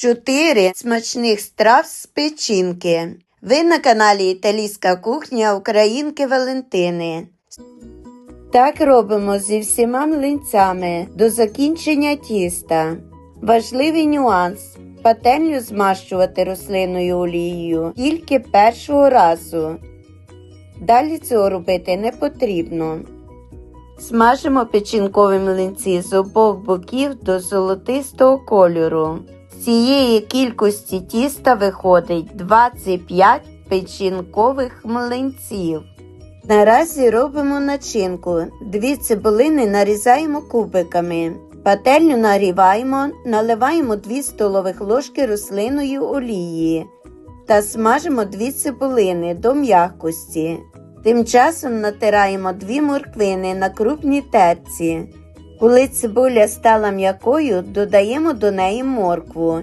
4 смачних страв з печінки. Ви на каналі Італійська кухня Українки Валентини. Так робимо зі всіма млинцями до закінчення тіста. Важливий нюанс. Пательню змащувати рослинною олією тільки першого разу. Далі цього робити не потрібно. Смажимо печінкові млинці з обох боків до золотистого кольору. Цієї кількості тіста виходить 25 печінкових млинців. Наразі робимо начинку. Дві цибулини нарізаємо кубиками. Пательню нагріваємо, наливаємо 2 столових ложки рослинної олії та смажимо 2 цибулини до м'якості. Тим часом натираємо 2 морквини на крупній терці. Коли цибуля стала м'якою, додаємо до неї моркву